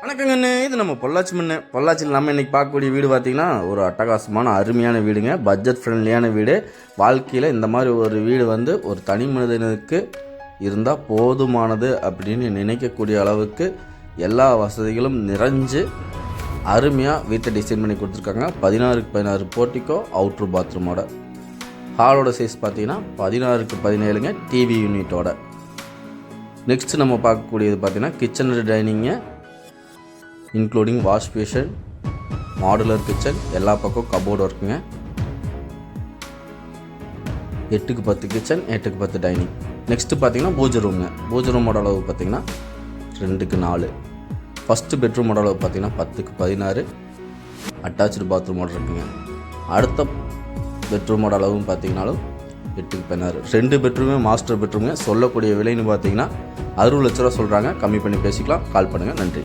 வணக்கங்கண்ணு இது நம்ம பொள்ளாச்சி மண்ணு. பொள்ளாச்சியில் நம்ம இன்றைக்கி பார்க்கக்கூடிய வீடு பார்த்தீங்கன்னா ஒரு அட்டகாசமான அருமையான வீடுங்க. பட்ஜெட் ஃப்ரெண்ட்லியான வீடு. வாழ்க்கையில் இந்த மாதிரி ஒரு வீடு வந்து ஒரு தனி மனிதனுக்கு இருந்தால் போதுமானது அப்படின்னு நினைக்கக்கூடிய அளவுக்கு எல்லா வசதிகளும் நிறைஞ்சு அருமையாக வீட்டை டிசைன் பண்ணி கொடுத்துருக்காங்க. பதினாறுக்கு பதினாறு போர்ட்டிக்கோ அவுட்ரு பாத்ரூமோட ஹாலோட சைஸ் பார்த்தீங்கன்னா பதினாறுக்கு பதினேழுங்க டிவி யூனிட்டோட நெக்ஸ்ட் நம்ம பார்க்கக்கூடியது பார்த்தீங்கன்னா kitchen dining including wash basin modular kitchen எல்லா பக்கம் கபோர்டு ஒர்க்குங்க எட்டுக்கு பத்து கிச்சன் எட்டுக்கு பத்து டைனிங் நெக்ஸ்ட்டு பார்த்தீங்கன்னா பூஜை ரூமுங்க பூஜை ரூமோட அளவு பார்த்தீங்கன்னா ரெண்டுக்கு நாலு. ஃபஸ்ட்டு பெட்ரூமோட அளவு பார்த்தீங்கன்னா பத்துக்கு பதினாறு. அட்டாச்சு பாத்ரூமோட இருக்குங்க. அடுத்த பெட்ரூமோட அளவும் பார்த்தீங்கன்னாலும் எட்டுக்கு பதினாறு. ரெண்டு பெட்ரூமே மாஸ்டர் பெட்ரூமுங்க சொல்லக்கூடிய விலைன்னு பார்த்தீங்கன்னா அறுபது லட்ச ரூபா சொல்கிறாங்க கம்மி பண்ணி பேசிக்கலாம். கால் பண்ணுங்கள் நன்றி.